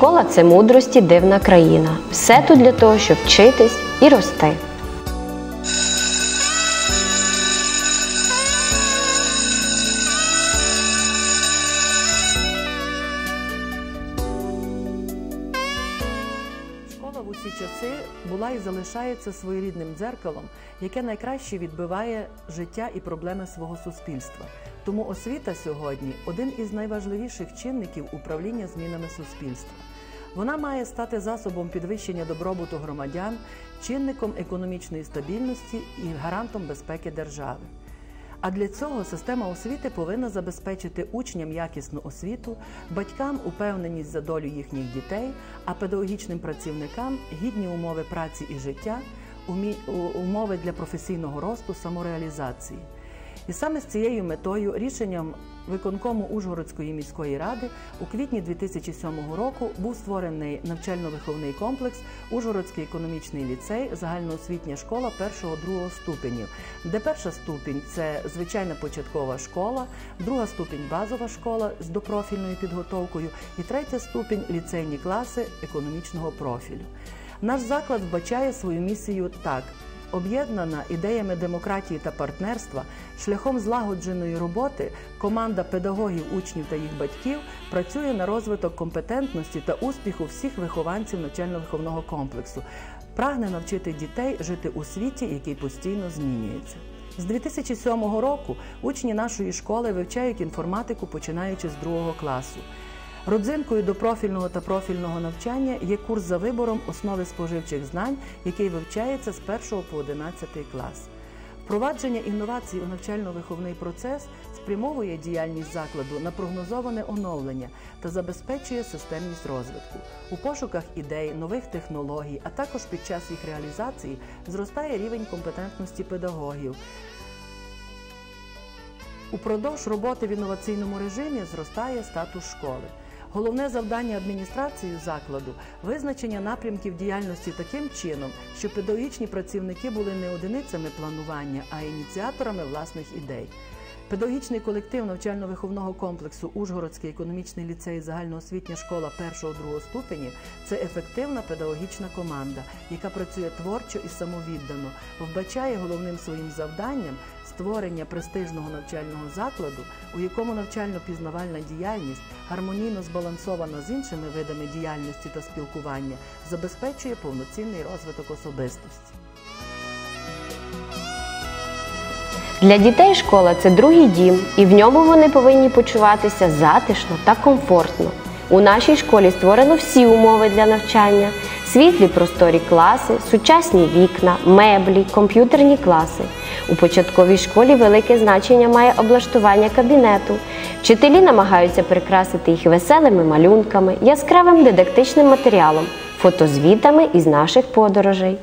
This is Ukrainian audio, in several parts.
Школа це мудрості дивна країна. Все тут для того, щоб вчитись і рости. Школа в усі часи була і залишається своєрідним дзеркалом, яке найкраще відбиває життя і проблеми свого суспільства. Тому освіта сьогодні один із найважливіших чинників управління змінами суспільства. Вона має стати засобом підвищення добробуту громадян, чинником економічної стабільності і гарантом безпеки держави. А для цього система освіти повинна забезпечити учням якісну освіту, батькам упевненість за долю їхніх дітей, а педагогічним працівникам гідні умови праці і життя, умови для професійного росту, самореалізації. І саме з цією метою рішенням виконкому Ужгородської міської ради у квітні 2007 року був створений навчально-виховний комплекс Ужгородський економічний ліцей, загальноосвітня школа першого-другого ступенів, де перша ступінь це звичайна початкова школа, друга ступінь базова школа з допрофільною підготовкою і третя ступінь ліцейні класи економічного профілю. Наш заклад вбачає свою місію так. Об'єднана ідеями демократії та партнерства, шляхом злагодженої роботи, команда педагогів, учнів та їх батьків працює на розвиток компетентності та успіху всіх вихованців навчально-виховного комплексу, прагне навчити дітей жити у світі, який постійно змінюється. З 2007 року учні нашої школи вивчають інформатику, починаючи з другого класу. Родзинкою до профільного та профільного навчання є курс за вибором основи споживчих знань, який вивчається з 1 по 11 клас. Впровадження інновацій у навчально-виховний процес спрямовує діяльність закладу на прогнозоване оновлення та забезпечує системність розвитку. У пошуках ідей, нових технологій, а також під час їх реалізації зростає рівень компетентності педагогів. Упродовж роботи в інноваційному режимі зростає статус школи. Головне завдання адміністрації закладу визначення напрямків діяльності таким чином, щоб педагогічні працівники були не одиницями планування, а ініціаторами власних ідей. Педагогічний колектив навчально-виховного комплексу Ужгородський економічний ліцей загальноосвітня школа 1-2 ступенів це ефективна педагогічна команда, яка працює творчо і самовіддано, вбачає головним своїм завданням створення престижного навчального закладу, у якому навчально-пізнавальна діяльність гармонійно збалансована з іншими видами діяльності та спілкування, забезпечує повноцінний розвиток особистості. Для дітей школа це другий дім, і в ньому вони повинні почуватися затишно та комфортно. У нашій школі створено всі умови для навчання: світлі просторі класи, сучасні вікна, меблі, комп'ютерні класи. У початковій школі велике значення має облаштування кабінету. Вчителі намагаються прикрасити їх веселими малюнками, яскравим дидактичним матеріалом, фотозвітами із наших подорожей.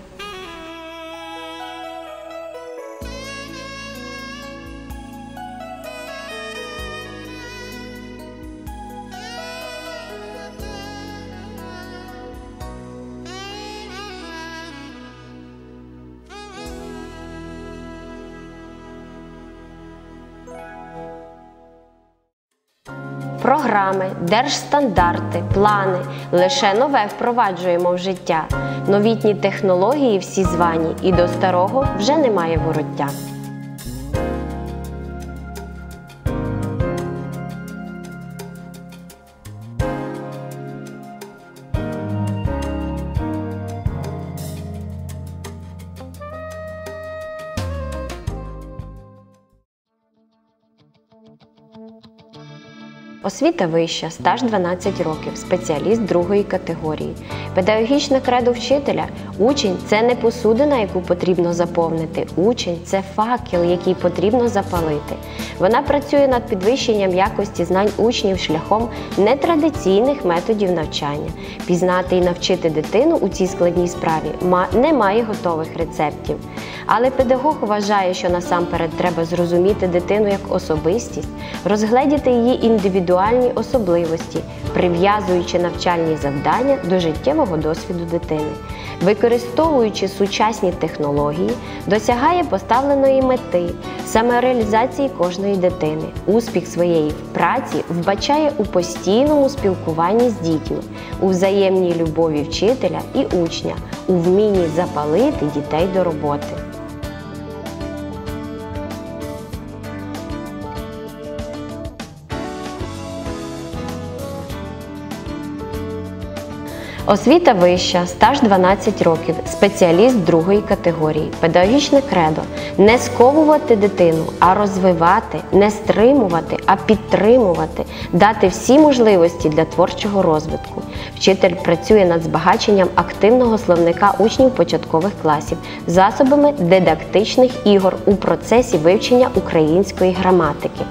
Програми, держстандарти, плани лише нове впроваджуємо в життя. Новітні технології всі звані, і до старого вже немає вороття. Освіта вища, стаж 12 років, спеціаліст другої категорії. Педагогічне кредо вчителя. Учень це не посудина, яку потрібно заповнити. Учень це факел, який потрібно запалити. Вона працює над підвищенням якості знань учнів шляхом нетрадиційних методів навчання. Пізнати і навчити дитину у цій складній справі ма- немає готових рецептів. Але педагог вважає, що насамперед треба зрозуміти дитину як особистість, розгледіти її індивідуальність індивідуальні особливості, прив'язуючи навчальні завдання до життєвого досвіду дитини. Використовуючи сучасні технології, досягає поставленої мети, самореалізації кожної дитини. Успіх своєї праці вбачає у постійному спілкуванні з дітьми, у взаємній любові вчителя і учня, у вмінні запалити дітей до роботи. Освіта вища, стаж 12 років, спеціаліст другої категорії, педагогічне кредо не сковувати дитину, а розвивати, не стримувати, а підтримувати, дати всі можливості для творчого розвитку. Вчитель працює над збагаченням активного словника учнів початкових класів, засобами дидактичних ігор у процесі вивчення української граматики.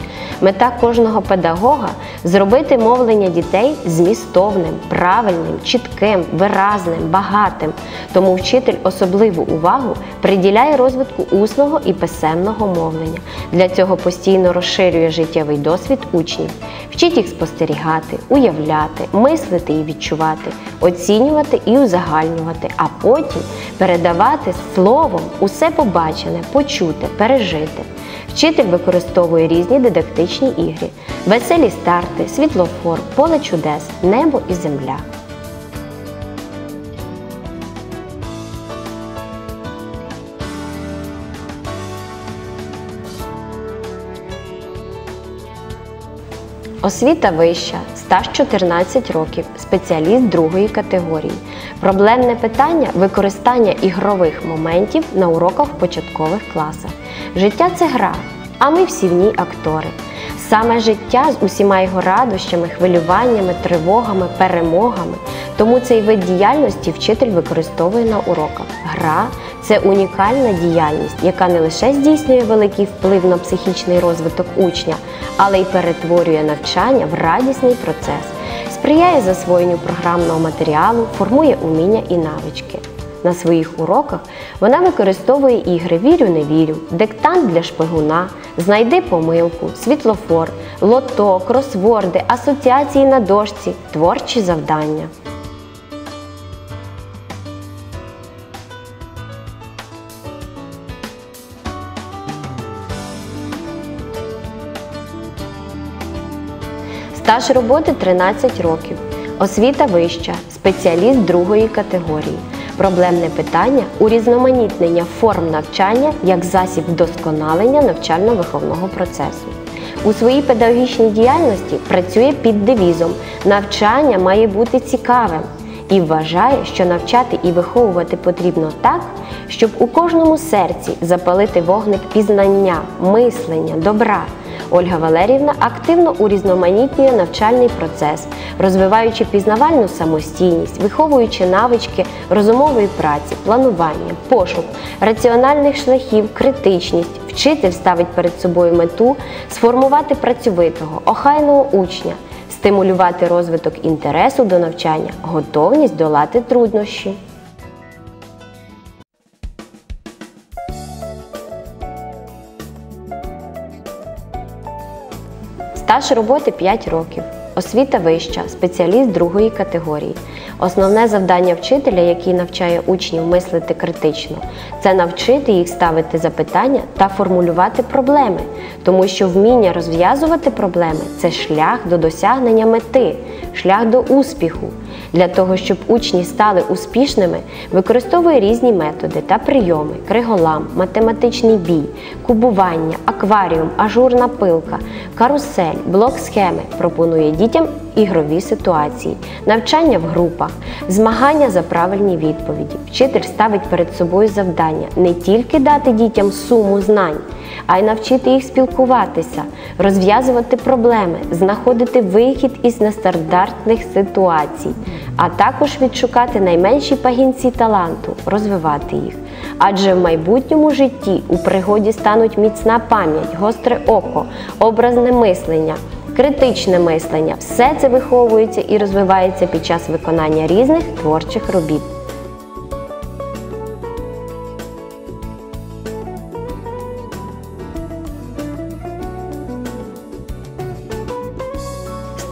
Мета кожного педагога зробити мовлення дітей змістовним, правильним, чітким, виразним, багатим. Тому вчитель особливу увагу приділяє розвитку усного і писемного мовлення. Для цього постійно розширює життєвий досвід учнів, вчить їх спостерігати, уявляти, мислити і відчувати, оцінювати і узагальнювати, а потім передавати словом усе побачене, почуте, пережите. Вчитель використовує різні дидактичні ігри, веселі старти, світлофор, поле чудес, небо і земля. Освіта вища, стаж 14 років, спеціаліст другої категорії. Проблемне питання використання ігрових моментів на уроках початкових класах. Життя це гра, а ми всі в ній актори. Саме життя з усіма його радощами, хвилюваннями, тривогами, перемогами. Тому цей вид діяльності вчитель використовує на уроках. Гра це унікальна діяльність, яка не лише здійснює великий вплив на психічний розвиток учня, але й перетворює навчання в радісний процес, сприяє засвоєнню програмного матеріалу, формує уміння і навички. На своїх уроках вона використовує ігри Вірю, не вірю, диктант для шпигуна, знайди помилку, світлофор, лото, кросворди, асоціації на дошці, творчі завдання. Стаж роботи 13 років. Освіта вища, спеціаліст другої категорії. Проблемне питання урізноманітнення форм навчання як засіб вдосконалення навчально-виховного процесу. У своїй педагогічній діяльності працює під девізом Навчання має бути цікавим і вважає, що навчати і виховувати потрібно так, щоб у кожному серці запалити вогник пізнання, мислення, добра. Ольга Валерівна активно урізноманітнює навчальний процес, розвиваючи пізнавальну самостійність, виховуючи навички розумової праці, планування, пошук, раціональних шляхів, критичність. Вчитель ставить перед собою мету сформувати працьовитого, охайного учня, стимулювати розвиток інтересу до навчання, готовність долати труднощі. Стаж роботи 5 років. Освіта вища, спеціаліст другої категорії. Основне завдання вчителя, який навчає учнів мислити критично, це навчити їх ставити запитання та формулювати проблеми, тому що вміння розв'язувати проблеми це шлях до досягнення мети, шлях до успіху. Для того, щоб учні стали успішними, використовує різні методи та прийоми: криголам, математичний бій, кубування, акваріум, ажурна пилка, карусель, блок схеми. Пропонує дітям ігрові ситуації, навчання в групах, змагання за правильні відповіді. Вчитель ставить перед собою завдання не тільки дати дітям суму знань, а й навчити їх спілкуватися, розв'язувати проблеми, знаходити вихід із нестандартних ситуацій, а також відшукати найменші пагінці таланту, розвивати їх. Адже в майбутньому житті у пригоді стануть міцна пам'ять, гостре око, образне мислення. Критичне мислення все це виховується і розвивається під час виконання різних творчих робіт.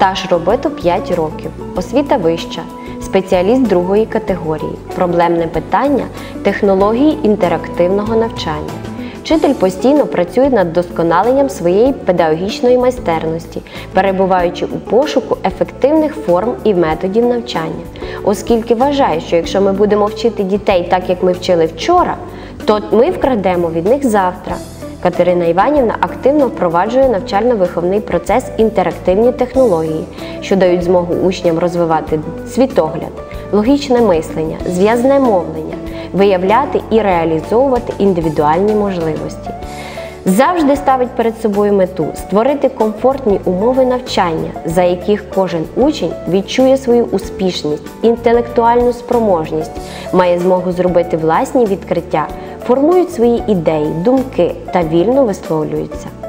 стаж роботи 5 років, освіта вища, спеціаліст другої категорії, проблемне питання технології інтерактивного навчання. Вчитель постійно працює над досконаленням своєї педагогічної майстерності, перебуваючи у пошуку ефективних форм і методів навчання, оскільки вважає, що якщо ми будемо вчити дітей так, як ми вчили вчора, то ми вкрадемо від них завтра. Катерина Іванівна активно впроваджує навчально-виховний процес інтерактивні технології, що дають змогу учням розвивати світогляд, логічне мислення, зв'язне мовлення, виявляти і реалізовувати індивідуальні можливості. Завжди ставить перед собою мету створити комфортні умови навчання, за яких кожен учень відчує свою успішність, інтелектуальну спроможність, має змогу зробити власні відкриття, формують свої ідеї, думки та вільно висловлюються.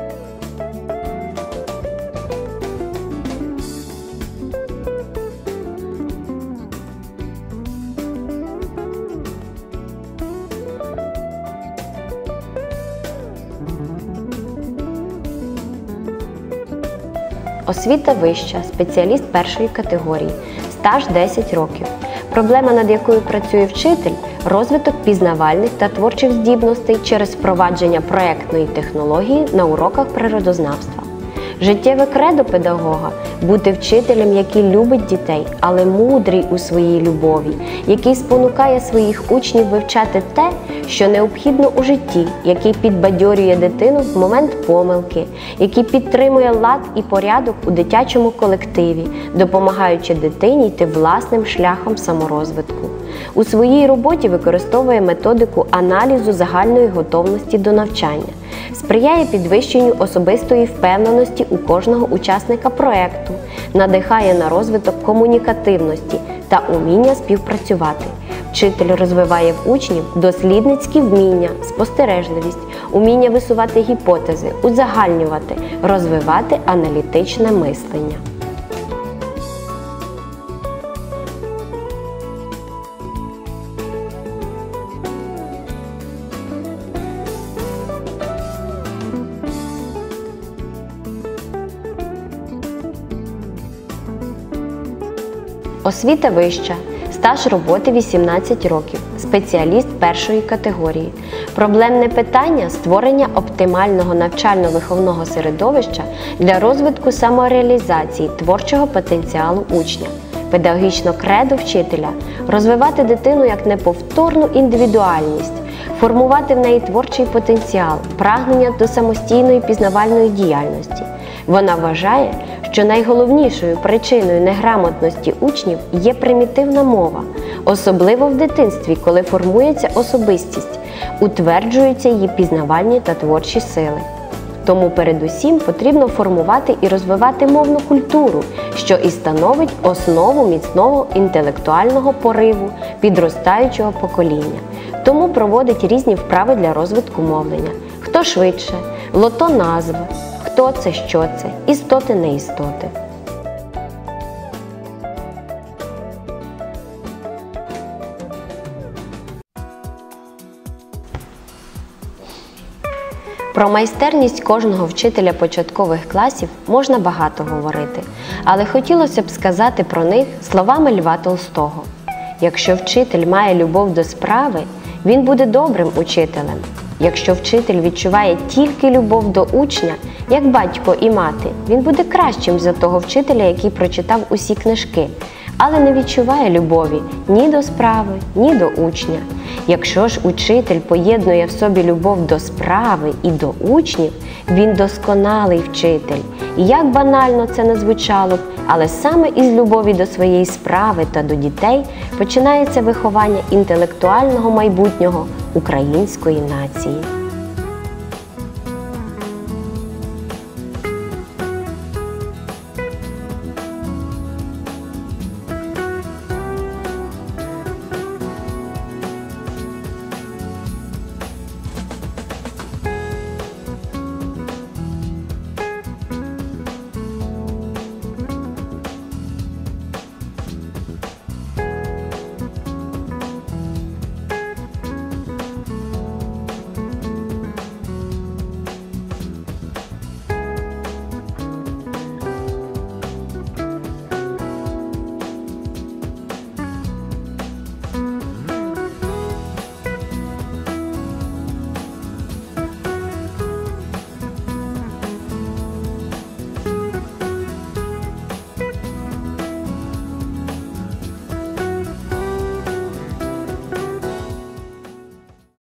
Освіта вища, спеціаліст першої категорії, стаж 10 років. Проблема, над якою працює вчитель розвиток пізнавальних та творчих здібностей через впровадження проектної технології на уроках природознавства. Життєве кредо педагога бути вчителем, який любить дітей, але мудрий у своїй любові, який спонукає своїх учнів вивчати те, що необхідно у житті, який підбадьорює дитину в момент помилки, який підтримує лад і порядок у дитячому колективі, допомагаючи дитині йти власним шляхом саморозвитку. У своїй роботі використовує методику аналізу загальної готовності до навчання, сприяє підвищенню особистої впевненості у кожного учасника проекту, надихає на розвиток комунікативності та уміння співпрацювати. Вчитель розвиває в учнів дослідницькі вміння, спостережливість, уміння висувати гіпотези, узагальнювати, розвивати аналітичне мислення. Освіта вища, стаж роботи 18 років, спеціаліст першої категорії. Проблемне питання створення оптимального навчально-виховного середовища для розвитку самореалізації творчого потенціалу учня. Педагогічно кредо вчителя розвивати дитину як неповторну індивідуальність, формувати в неї творчий потенціал, прагнення до самостійної пізнавальної діяльності. Вона вважає, що найголовнішою причиною неграмотності учнів є примітивна мова, особливо в дитинстві, коли формується особистість, утверджуються її пізнавальні та творчі сили. Тому передусім потрібно формувати і розвивати мовну культуру, що і становить основу міцного інтелектуального пориву підростаючого покоління. Тому проводить різні вправи для розвитку мовлення. Хто швидше, лото назв, хто це, що це, істоти, не істоти. Про майстерність кожного вчителя початкових класів можна багато говорити, але хотілося б сказати про них словами Льва Толстого. Якщо вчитель має любов до справи, він буде добрим учителем. Якщо вчитель відчуває тільки любов до учня, як батько і мати, він буде кращим за того вчителя, який прочитав усі книжки, але не відчуває любові ні до справи, ні до учня. Якщо ж учитель поєднує в собі любов до справи і до учнів, він досконалий вчитель. І як банально це не звучало б, але саме із любові до своєї справи та до дітей починається виховання інтелектуального майбутнього української нації.